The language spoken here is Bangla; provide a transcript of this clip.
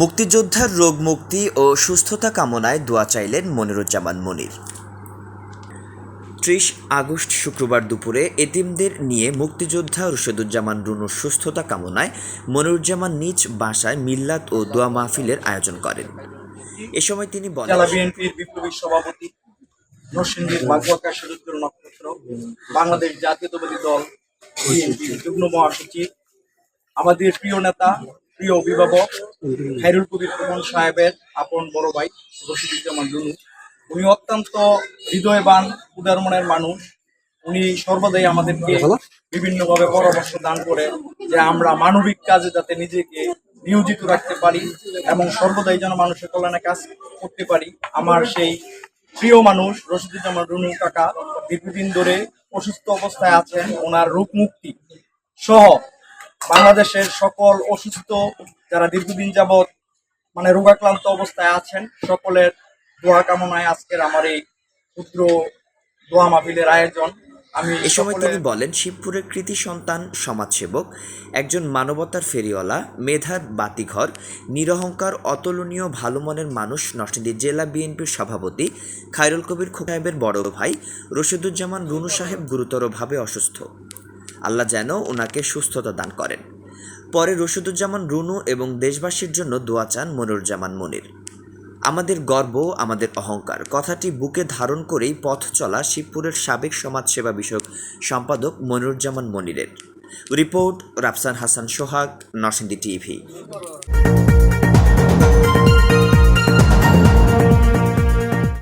মুক্তিযোদ্ধার রোগ মুক্তি ও সুস্থতা কামনায় দোয়া চাইলেন মনিরুজ্জামান মনির। ত্রিশ আগস্ট শুক্রবার দুপুরে এতিমদের নিয়ে মুক্তিযোদ্ধা রশিদুজ্জামান রুনুর সুস্থতা কামনায় মনিরুজ্জামান নিজ বাসায় মিল্লাত ও দোয়া মাহফিলের আয়োজন করেন। এ সময় তিনি বলেন বাংলাদেশ জাতীয়তাবাদী দল, বিএনপির যুগ্ম মহাসচিব আমাদের প্রিয় নেতা প্রিয় অভিভাবক খাইরুল কবির প্রধান সাহেবের আপন বড় ভাই রশিদুজ্জামান রুনু। উনি অত্যন্ত হৃদয়বান উদার মনের মানুষ। উনি সর্বদাই আমাদেরকে বিভিন্নভাবে পরামর্শ দান করে যে আমরা মানবিক কাজে যাতে নিজেকে নিয়োজিত রাখতে পারি এবং সর্বদাই যেন মানুষের কল্যাণে কাজ করতে পারি। আমার সেই প্রিয় মানুষ রশিদুজ্জামান রুনু কাকা দীর্ঘদিন ধরে অসুস্থ অবস্থায় আছেন। ওনার রোগ মুক্তি সহ বাংলাদেশের সকল অসুস্থ যারা দীর্ঘদিন যাবৎ মানে রোগাক্রান্ত অবস্থায় আছেন সকলের দোয়া কামনায় আজকের আমার এই ক্ষুদ্র দোয়া মাহফিলের আয়োজন। আমি এ সময় তিনি বলেন শিবপুরের কৃতি সন্তান সমাজসেবক একজন মানবতার ফেরিওয়ালা মেধার বাতিঘর নিরহংকার অতুলনীয় ভালো মনের মানুষ নরসিংদী জেলা বিএনপির সভাপতি খায়রুল কবির খোকা সাহেবের বড় ভাই রশিদুজ্জামান রুনু সাহেব গুরুতরভাবে অসুস্থ। আল্লাহ যেন ওনাকে সুস্থতা দান করেন। পরে রশিদুজ্জামান রুনু এবং দেশবাসীর জন্য দোয়া চান মনিরুজ্জামান মনির। আমাদের গর্ব, আমাদের অহংকার। কথাটি বুকে ধারণ করেই পথ চলা শিবপুরের সাবেক সমাজসেবা বিষয়ক সম্পাদক Moniruzzaman মনিরের। Report, Rafsan Hasan Sohag, Narsingdi TV.